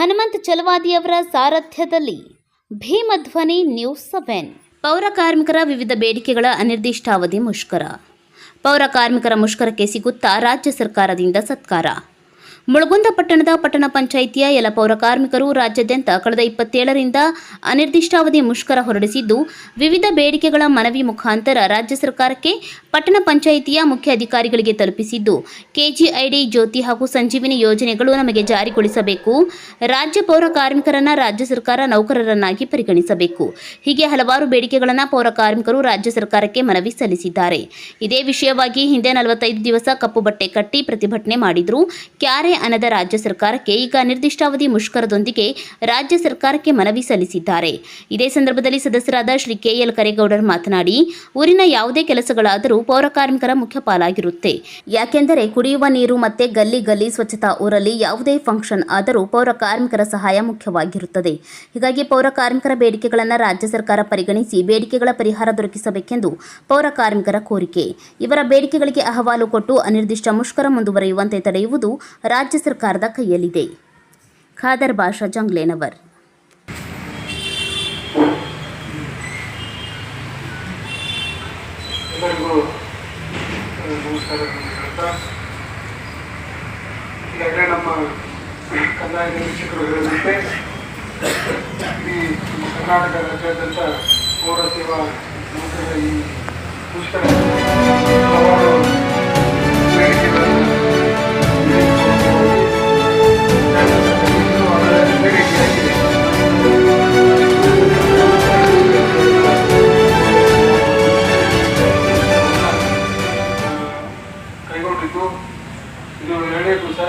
ಹನುಮಂತ್ ಚಲವಾದಿಯವರ ಸಾರಥ್ಯದಲ್ಲಿ ಭೀಮಧ್ವನಿ news seven. ಪೌರ ಕಾರ್ಮಿಕರ ವಿವಿಧ ಬೇಡಿಕೆಗಳ ಅನಿರ್ದಿಷ್ಟಾವಧಿ ಮುಷ್ಕರ. ಪೌರ ಕಾರ್ಮಿಕರ ಮುಷ್ಕರಕ್ಕೆ ಸಿಗುತ್ತಾ ರಾಜ್ಯ ಸರ್ಕಾರದಿಂದ ಸತ್ಕಾರ. ಮುಳಗುಂದ ಪಟ್ಟಣದ ಪಟ್ಟಣ ಪಂಚಾಯಿತಿಯ ಎಲ್ಲ ಪೌರ ಕಾರ್ಮಿಕರು ರಾಜ್ಯಾದ್ಯಂತ ಕಳೆದ ಇಪ್ಪತ್ತೇಳರಿಂದ ಅನಿರ್ದಿಷ್ಟಾವಧಿ ಮುಷ್ಕರ ಹೊರಡಿಸಿದ್ದು, ವಿವಿಧ ಬೇಡಿಕೆಗಳ ಮನವಿ ಮುಖಾಂತರ ರಾಜ್ಯ ಸರ್ಕಾರಕ್ಕೆ ಪಟ್ಟಣ ಪಂಚಾಯಿತಿಯ ಮುಖ್ಯ ಅಧಿಕಾರಿಗಳಿಗೆ ತಲುಪಿಸಿದ್ದು, ಕೆಜಿಐಡಿ ಜ್ಯೋತಿ ಹಾಗೂ ಸಂಜೀವಿನಿ ಯೋಜನೆಗಳು ನಮಗೆ ಜಾರಿಗೊಳಿಸಬೇಕು, ರಾಜ್ಯ ಪೌರ ಕಾರ್ಮಿಕರನ್ನ ರಾಜ್ಯ ಸರ್ಕಾರ ನೌಕರರನ್ನಾಗಿ ಪರಿಗಣಿಸಬೇಕು. ಹೀಗೆ ಹಲವಾರು ಬೇಡಿಕೆಗಳನ್ನು ಪೌರ ಕಾರ್ಮಿಕರು ರಾಜ್ಯ ಸರ್ಕಾರಕ್ಕೆ ಮನವಿ ಸಲ್ಲಿಸಿದ್ದಾರೆ. ಇದೇ ವಿಷಯವಾಗಿ ಹಿಂದೆ ನಲವತ್ತೈದು ದಿವಸ ಕಪ್ಪು ಬಟ್ಟೆ ಕಟ್ಟಿ ಪ್ರತಿಭಟನೆ ಮಾಡಿದ್ರು. ಕ್ಯಾರೆ ಅನದ ರಾಜ್ಯ ಸರ್ಕಾರಕ್ಕೆ ಈಗ ನಿರ್ದಿಷ್ಟಾವಧಿ ಮುಷ್ಕರದೊಂದಿಗೆ ರಾಜ್ಯ ಸರ್ಕಾರಕ್ಕೆ ಮನವಿ ಸಲ್ಲಿಸಿದ್ದಾರೆ. ಇದೇ ಸಂದರ್ಭದಲ್ಲಿ ಸದಸ್ಯರಾದ ಶ್ರೀ ಕೆಎಲ್ ಕರೇಗೌಡರ್ ಮಾತನಾಡಿ, ಊರಿನ ಯಾವುದೇ ಕೆಲಸಗಳಾದರೂ ಪೌರ ಕಾರ್ಮಿಕರ ಮುಖ್ಯ ಪಾಲಾಗಿರುತ್ತೆ ಯಾಕೆಂದರೆ ಕುಡಿಯುವ ನೀರು ಮತ್ತೆ ಗಲ್ಲಿ ಗಲ್ಲಿ ಸ್ವಚ್ಛತಾ ಊರಲ್ಲಿ ಯಾವುದೇ ಫಂಕ್ಷನ್ ಆದರೂ ಪೌರ ಕಾರ್ಮಿಕರ ಸಹಾಯ ಮುಖ್ಯವಾಗಿರುತ್ತದೆ. ಹೀಗಾಗಿ ಪೌರ ಕಾರ್ಮಿಕರ ಬೇಡಿಕೆಗಳನ್ನು ರಾಜ್ಯ ಸರ್ಕಾರ ಪರಿಗಣಿಸಿ ಬೇಡಿಕೆಗಳ ಪರಿಹಾರ ದೊರಕಿಸಬೇಕೆಂದು ಪೌರ ಕಾರ್ಮಿಕರ ಕೋರಿಕೆ. ಇವರ ಬೇಡಿಕೆಗಳಿಗೆ ಅಹವಾಲು ಕೊಟ್ಟು ಅನಿರ್ದಿಷ್ಟ ಮುಷ್ಕರ ಮುಂದುವರಿಯುವಂತೆ ತಡೆಯುವುದು ರಾಜ್ಯ ಸರ್ಕಾರದ ಕೈಯಲ್ಲಿದೆ. ಖಾದರ್ ಬಾಷಾ ಜಂಗ್ಲೇನವರ್. ಈಗಾಗಲೇ ನಮ್ಮ ಕಂದಾಯ ಕರ್ನಾಟಕ ರಾಜ್ಯಾದ್ಯಂತ ಪೌರ ಸೇವಾ ಈ ಮುಷ್ಕರ ಕೈಗೊಂಡಿದ್ದು ಇದು ಹೇಳಬೇಕು ದಿವಸ.